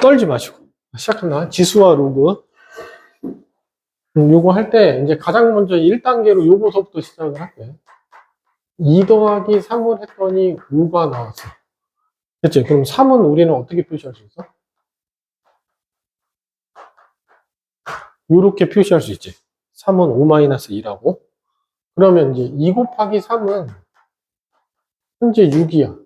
떨지 마시고 시작한다. 지수와 로그. 음, 요거 할 때 이제 가장 먼저 1단계로 요거서부터 시작을 할게. 2 더하기 3을 했더니 5가 나왔어. 그치? 그럼 3은 우리는 어떻게 표시할 수 있어? 요렇게 표시할 수 있지. 3은 5-2라고. 그러면 이제 2 곱하기 3은 현재 6이야.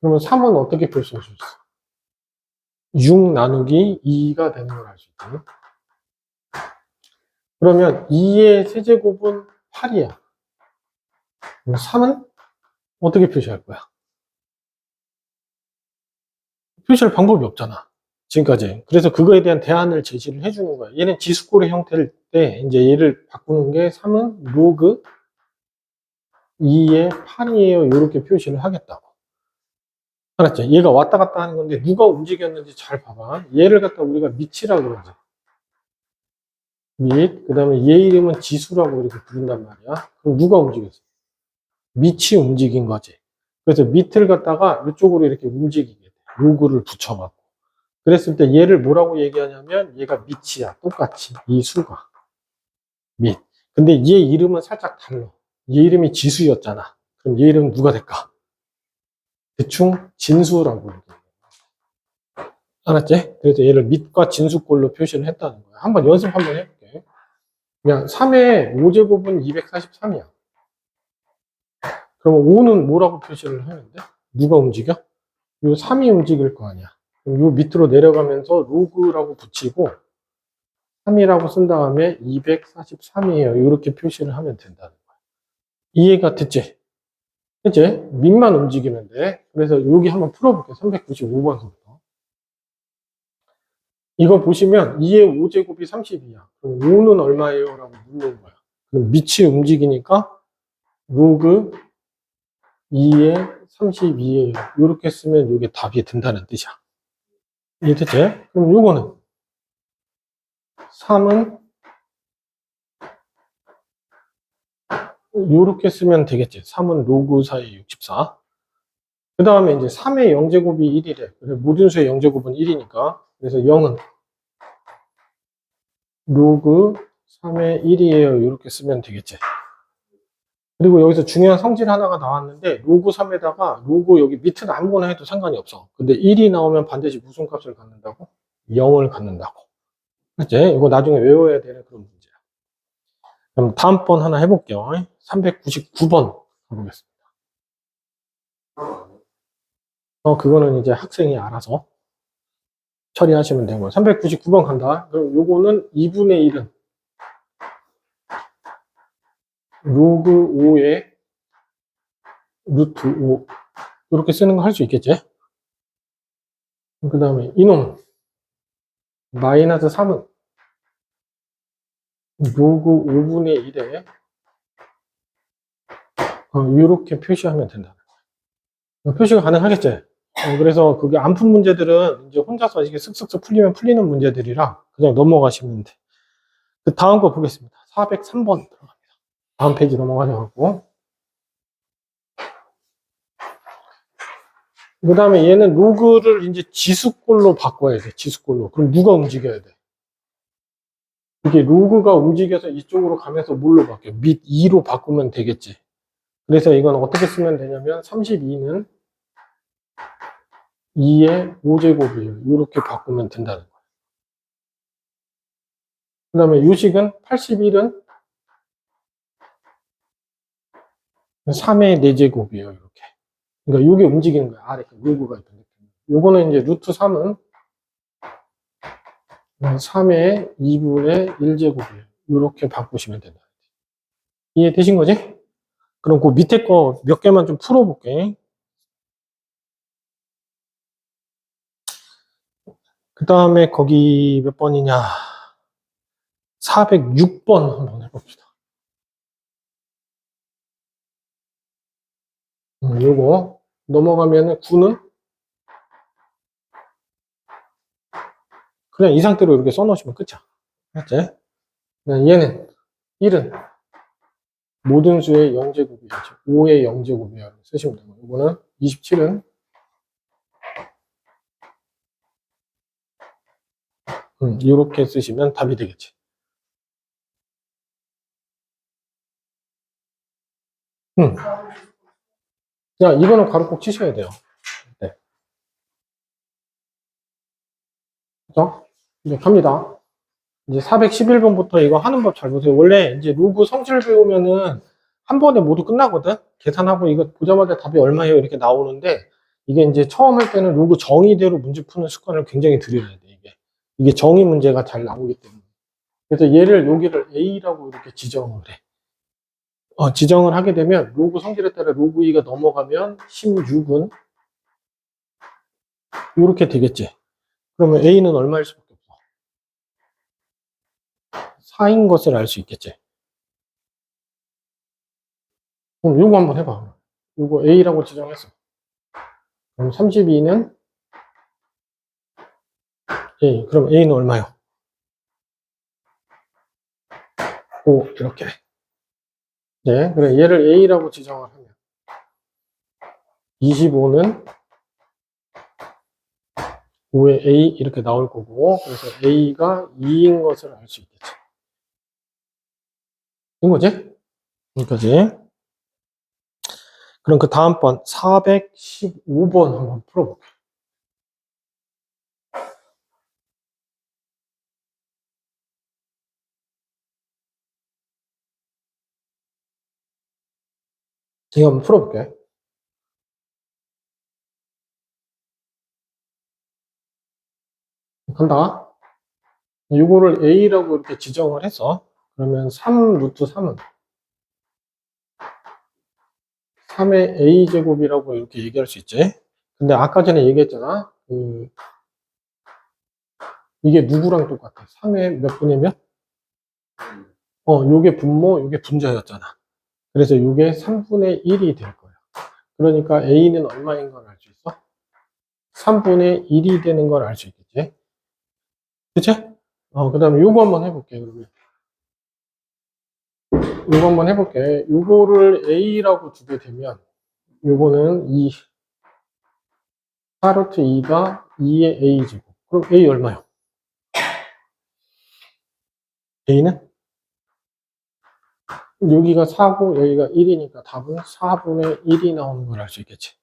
그러면 3은 어떻게 표시할 수 있어? 6 나누기 2가 되는 걸 알 수 있지. 그러면 2의 세제곱은 8이야. 그럼 3은 어떻게 표시할 거야? 표시할 방법이 없잖아. 지금까지. 그래서 그거에 대한 대안을 제시를 해주는 거야. 얘는 지수꼴의 형태일 때, 이제 얘를 바꾸는 게 3은 로그 2의 8이에요. 이렇게 표시를 하겠다고. 알았지? 얘가 왔다 갔다 하는 건데, 누가 움직였는지 잘 봐봐. 얘를 갖다 우리가 밑이라 그러지. 밑, 그 다음에 얘 이름은 지수라고 이렇게 부른단 말이야. 그럼 누가 움직였어? 밑이 움직인 거지. 그래서 밑을 갖다가 이쪽으로 이렇게 움직이게 돼. 로그를 붙여갖고. 그랬을 때 얘를 뭐라고 얘기하냐면 얘가 밑이야. 똑같이. 이 수가. 밑. 근데 얘 이름은 살짝 달라. 얘 이름이 지수였잖아. 그럼 얘 이름은 누가 될까? 대충 진수라고 얘기해. 알았지? 그래서 얘를 밑과 진수꼴로 표시를 했다는 거야. 한번 연습 한번 해볼게. 그냥 3의 5제곱은 243이야. 그러면 5는 뭐라고 표시를 하는데? 누가 움직여? 요 3이 움직일 거 아니야. 그럼 요 밑으로 내려가면서 로그라고 붙이고 3이라고 쓴 다음에 243이에요. 이렇게 표시를 하면 된다는 거야. 이해가 됐지? 그치? 밑만 움직이면 돼. 그래서 여기 한번 풀어볼게요. 395번서부터. 이거 보시면 2의 5제곱이 30이야. 그럼 5는 얼마예요? 라고 묻는 거야. 그럼 밑이 움직이니까 로그 2에 32예요. 이렇게 쓰면 이게 답이 된다는 뜻이야. 이해됐지? 그럼 요거는 3은 요렇게 쓰면 되겠지. 3은 로그 사이 64. 그 다음에 이제 3의 0제곱이 1이래. 그래서 모든 수의 0제곱은 1이니까. 그래서 0은 로그 3의 1이에요. 이렇게 쓰면 되겠지. 그리고 여기서 중요한 성질 하나가 나왔는데 로그 3에다가 로그 여기 밑은 아무거나 해도 상관이 없어. 근데 1이 나오면 반드시 무슨 값을 갖는다고? 0을 갖는다고. 그치? 이거 나중에 외워야 되는 그런 문제야. 그럼 다음번 하나 해볼게요. 399번 가보겠습니다. 어, 그거는 이제 학생이 알아서 처리하시면 되고 399번 간다. 그럼 요거는 2분의 1은 로그 5에 루트 5 이렇게 쓰는 거 할 수 있겠지? 그 다음에 이놈 마이너스 3은 로그 5분의 1에 이렇게 표시하면 된다. 표시가 가능하겠지? 어, 그래서 그게 안 푼 문제들은 이제 혼자서 이게 쓱쓱쓱 풀리면 풀리는 문제들이라 그냥 넘어가시면 돼. 그 다음 거 보겠습니다. 403번 들어갑니다. 다음 페이지 넘어가셔갖고. 그 다음에 얘는 로그를 이제 지수꼴로 바꿔야 돼. 지수꼴로. 그럼 누가 움직여야 돼? 이게 로그가 움직여서 이쪽으로 가면서 뭘로 바뀌어? 밑 2로 바꾸면 되겠지. 그래서 이건 어떻게 쓰면 되냐면 32는 2의 5제곱이에요. 이렇게 바꾸면 된다는 거예요. 그 다음에 요식은 81은 3의 4제곱이에요. 이렇게. 그러니까 이게 움직이는 거예요. 아래 그 로그가 있던 요거는 이제 루트 3은 3의 2분의 1제곱이에요. 이렇게 바꾸시면 된다. 이해되신 거지? 그럼 그 밑에 거 몇 개만 좀 풀어볼게. 그 다음에 거기 몇 번이냐. 406번 한번 해봅시다. 음, 요거 넘어가면은 9는 그냥 이 상태로 이렇게 써놓으시면 끝이야. 맞지? 그냥 얘는 1은 모든 수의 0제곱이죠. 5의 0제곱이야. 쓰시면 되고, 이거는 27은 음, 이렇게 쓰시면 답이 되겠지. 음. 야, 이거는 가로 꼭 치셔야 돼요. 네. 그죠? 이제 갑니다. 이제 411번부터 이거 하는 법 잘 보세요. 원래 이제 로그 성질 배우면은 한 번에 모두 끝나거든? 계산하고 이거 보자마자 답이 얼마예요? 이렇게 나오는데 이게 이제 처음 할 때는 로그 정의대로 문제 푸는 습관을 굉장히 들여야 돼, 이게. 이게 정의 문제가 잘 나오기 때문에. 그래서 얘를 여기를 A라고 이렇게 지정을 해. 어, 지정을 하게 되면 로그 성질에 따라 로그 2가 넘어가면 16은 이렇게 되겠지. 그러면 A는 얼마일 없어. 4인 것을 알 수 있겠지. 그럼 요거 한번 해봐. 요거 A라고 지정했어. 그럼 32는 A. 그럼 A는 얼마요? 5 이렇게. 네, 그래 얘를 A라고 지정을 하면 25는 5의 A 이렇게 나올 거고 그래서 A가 2인 것을 알 수 있겠지. 된 거지? 여기까지. 그럼 그 다음 번 415번 한번 풀어볼게요. 이거 한번 풀어볼게. 간다. 이거를 A라고 이렇게 지정을 해서 그러면 3 루트 3은 3의 A제곱이라고 이렇게 얘기할 수 있지. 근데 아까 전에 얘기했잖아. 그 이게 누구랑 똑같아? 3의 몇 분의 몇? 어, 요게 분모, 요게 분자였잖아. 그래서 요게 3분의 1이 될 거야. 그러니까 A는 얼마인 걸 알 수 있어? 3분의 1이 되는 걸 알 수 있겠지? 그치? 어, 그 다음에 요거 한번 해볼게, 그러면. 요거 한번 해볼게. 요거를 A라고 두게 되면, 요거는 2, 4루트 2가 2의 A제곱. 그럼 A 얼마요? A는? 여기가 4고 여기가 1이니까 답은 4분의 1이 나오는 걸 알 수 있겠지.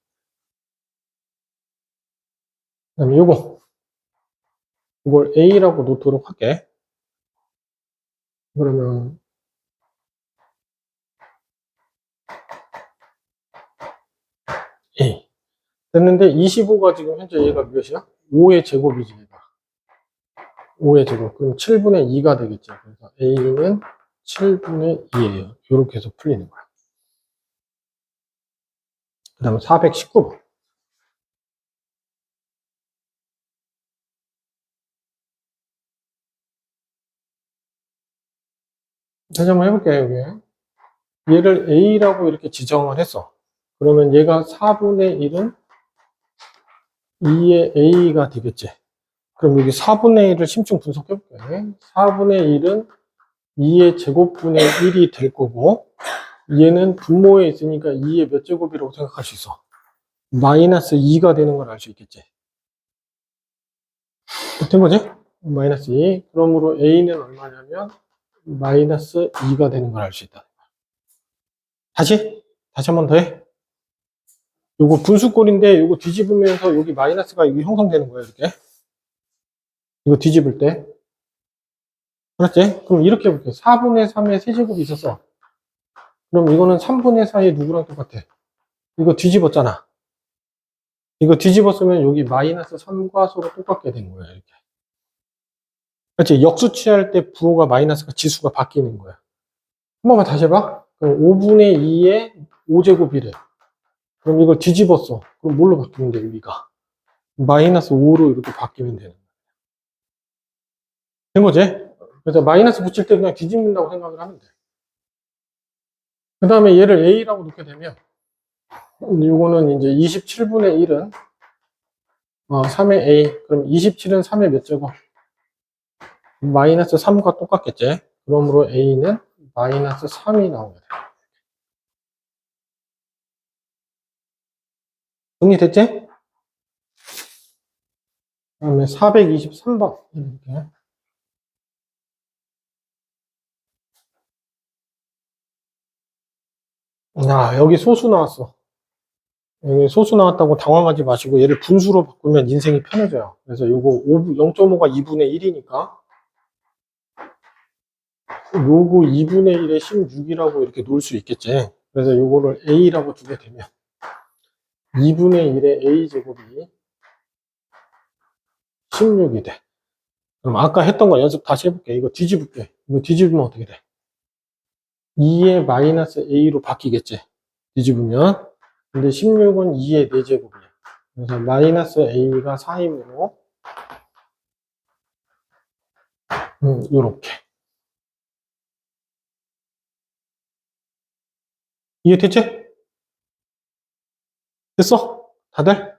그 다음에 요거. 이걸 A라고 놓도록 할게. 그러면 A. 됐는데 25가 지금 현재 얘가 몇이야? 5의 제곱이지 얘가. 5의 제곱. 그럼 7분의 2가 되겠지. 그래서 A는 7분의 2예요. 이렇게 해서 풀리는 거야. 그 다음에 419번. 다시 한번 해볼게요, 여기. 얘를 A라고 이렇게 지정을 했어. 그러면 얘가 4분의 1은 2의 A가 되겠지. 그럼 여기 4분의 1을 심층 분석해볼게요. 4분의 1은 2의 제곱분의 1이 될 거고, 얘는 분모에 있으니까 2의 몇 제곱이라고 생각할 수 있어. 마이너스 2가 되는 걸 알 수 있겠지. 된 거지? 마이너스 2. 그러므로 A는 얼마냐면, 마이너스 2가 되는 걸 알 수 있다. 다시? 다시 한 번 더 해. 요거 분수꼴인데, 요거 뒤집으면서 여기 마이너스가 여기 형성되는 거예요, 이렇게. 이거 뒤집을 때. 그렇지? 그럼 이렇게 해볼게. 4분의 3의 세제곱이 있었어. 그럼 이거는 3분의 4의 누구랑 똑같아? 이거 뒤집었잖아. 이거 뒤집었으면 여기 마이너스 3과 서로 똑같게 된 거야, 이렇게. 그렇지? 역수치할 때 부호가 마이너스가 지수가 바뀌는 거야. 한 번만 다시 해봐. 그럼 5분의 2의 5제곱이래. 그럼 이걸 뒤집었어. 그럼 뭘로 바뀌면 돼, 여기가? 마이너스 5로 이렇게 바뀌면 되는 거야. 된 거지? 그래서 마이너스 붙일 때 그냥 뒤집는다고 생각을 하면 돼. 그 다음에 얘를 A라고 놓게 되면, 이거는 이제 27분의 1은 어, 3의 A. 그럼 27은 3의 몇 제곱? 마이너스 3과 똑같겠지? 그러므로 A는 마이너스 3이 나오게 돼. 정리됐지? 다음에 423번 이렇게. 야, 여기 소수 나왔어. 여기 소수 나왔다고 당황하지 마시고 얘를 분수로 바꾸면 인생이 편해져요. 그래서 요거 0.5가 2분의 1이니까 요거 2분의 1에 16이라고 이렇게 놓을 수 있겠지. 그래서 요거를 A라고 두게 되면 2분의 1의 A제곱이 16이 돼. 그럼 아까 했던 거 연습 다시 해볼게. 이거 뒤집을게. 이거 뒤집으면 어떻게 돼? 2의 마이너스 A로 바뀌겠지. 뒤집으면. 근데 16은 2의 4제곱이야. 그래서 마이너스 A가 4이므로 음, 요렇게. 이해 됐지? 됐어? 다들?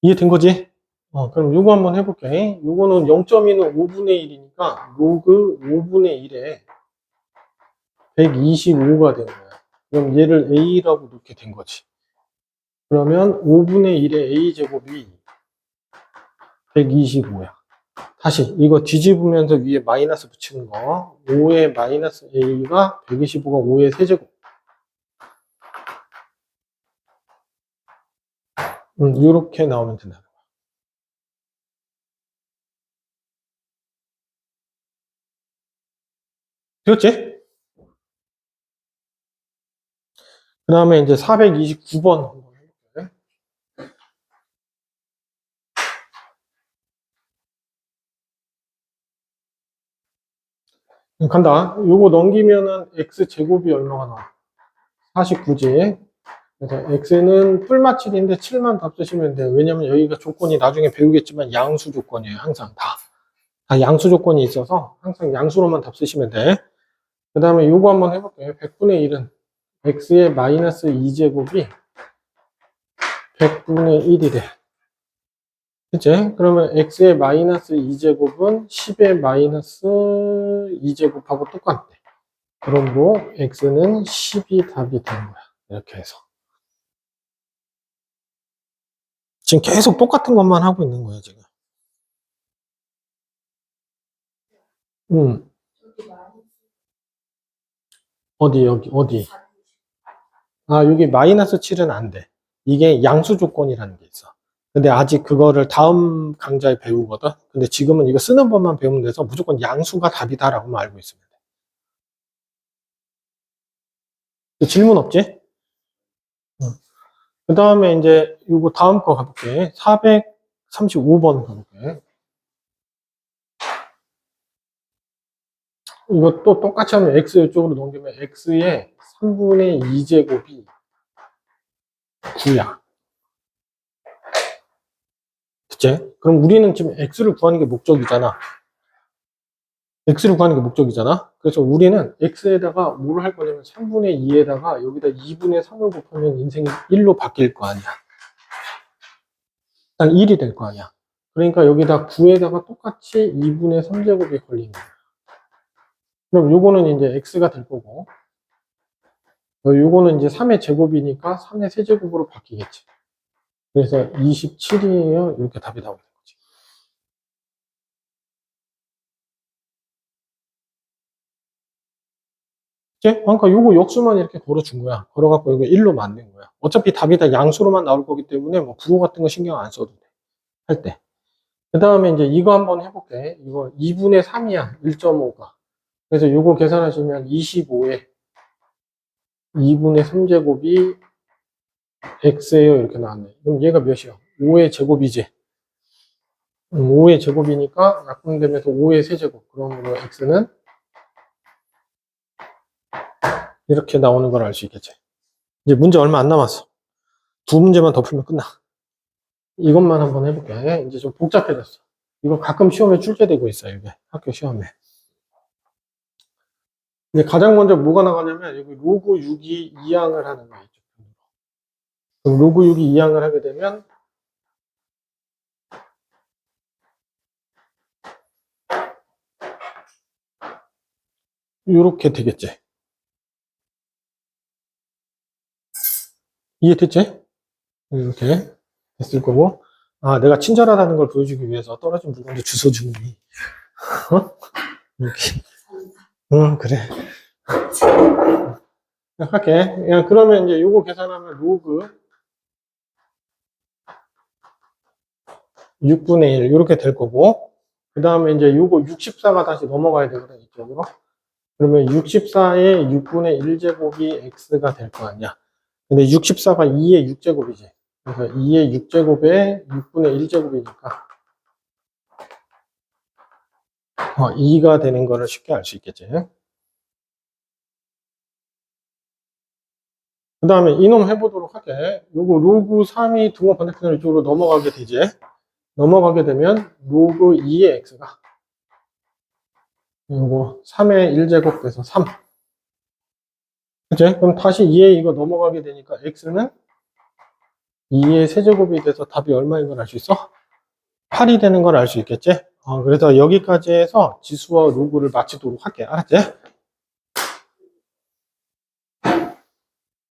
이해된 거지? 어, 그럼 요거 한번 해볼게. 요거는 0.2는 5분의 1이니까 로그 5분의 1에 125가 된 거야. 그럼 얘를 A라고 놓게 된 거지. 그러면 5분의 1의 A제곱이 125야. 다시 이거 뒤집으면서 위에 마이너스 붙이는 거. 5의 마이너스 A가 125가 5의 세제곱. 음, 이렇게 나오면 된다. 되었지? 그 다음에 이제 429번 한번 해볼게요. 간다. 요거 넘기면은 x제곱이 얼마가 나와? 49지. 그래서 x는 풀마칠인데 7만 답 쓰시면 돼요. 왜냐면 여기가 조건이 나중에 배우겠지만 양수 조건이에요. 항상 다. 다 양수 조건이 있어서 항상 양수로만 답 쓰시면 돼. 그 다음에 요거 한번 해볼게요. 100분의 1은 x의 마이너스 2제곱이 100분의 1이 돼. 그치? 그러면 x의 마이너스 2제곱은 10의 마이너스 2제곱하고 똑같대. 그러므로 x는 10이 답이 되는 거야. 이렇게 해서. 지금 계속 똑같은 것만 하고 있는 거예요, 지금. 음, 어디, 여기, 어디? 아, 여기 마이너스 7은 안 돼. 이게 양수 조건이라는 게 있어. 근데 아직 그거를 다음 강좌에 배우거든. 근데 지금은 이거 쓰는 법만 배우면 돼서 무조건 양수가 답이다라고만 알고 돼. 질문 없지? 그 다음에 이제 이거 다음 거 가볼게. 435번 가볼게. 또 똑같이 하면 x 이쪽으로 넘기면 x의 3분의 2제곱이 9야. 그치? 그럼 우리는 지금 x를 구하는 게 목적이잖아. X를 구하는 게 목적이잖아. 그래서 우리는 x에다가 뭘할 거냐면 3분의 2에다가 여기다 2분의 3을 곱하면 인생이 1로 바뀔 거 아니야. 일단 1이 될 거 아니야. 그러니까 여기다 9에다가 똑같이 2분의 3제곱이 걸린 거야. 그럼 요거는 이제 x가 될 거고 어, 요거는 이제 3의 제곱이니까 3의 세제곱으로 바뀌겠지. 그래서 27이에요. 이렇게 답이 거 지. 이제 그러니까 요거 역수만 이렇게 걸어준 거야. 걸어갖고 이거 1로 만든 거야. 어차피 답이 다 양수로만 나올 거기 때문에 뭐 부호 같은 거 신경 안 써도 돼. 할 때. 그 다음에 이제 이거 한번 해볼게. 이거 2분의 3이야. 1.5가. 그래서 요거 계산하시면 25에 2분의 3제곱이 x예요. 이렇게 나왔네. 그럼 얘가 몇이야? 5의 제곱이지. 5의 제곱이니까 약분되면서 5의 세제곱. 그러므로 x는 이렇게 나오는 걸 알 수 있겠지. 이제 문제 얼마 안 남았어. 두 문제만 더 풀면 끝나. 이것만 한번 해볼게. 이제 좀 복잡해졌어. 이거 가끔 시험에 출제되고 있어요. 이게 학교 시험에. 근데 가장 먼저 뭐가 나가냐면 여기 로그 6이 2항을 하는 거 있죠. 그럼 로그 6이 2항을 하게 되면 이렇게 되겠지. 이해됐지? 이렇게 됐을 거고. 아 내가 친절하다는 걸 보여주기 위해서 떨어진 물건도 주워주니. 어? 이렇게. 응 그래. 할게. 야, 그러면 이제 요거 계산하면 로그. 6분의 1 이렇게 될 거고. 그 다음에 이제 요거 64가 다시 넘어가야 되거든 이쪽으로. 그러면 64의 6분의 1제곱이 x가 될 거 아니야 근데 64가 2의 6제곱이지. 그래서 2의 6제곱에 6분의 1제곱이니까 어, 2가 되는 거를 쉽게 알 수 있겠지. 그 다음에 이놈 해보도록 할게. 요거 로그 3이 두번 반대편으로 이쪽으로 넘어가게 되지. 넘어가게 되면 로그 2의 x가 요거 3의 1제곱 돼서 3 그치? 그럼 다시 2에 이거 넘어가게 되니까 x는 2의 세제곱이 돼서 답이 얼마인 걸 알 수 있어? 8이 되는 걸 알 수 있겠지? 어, 그래서 여기까지 해서 지수와 로그를 마치도록 할게 알았지?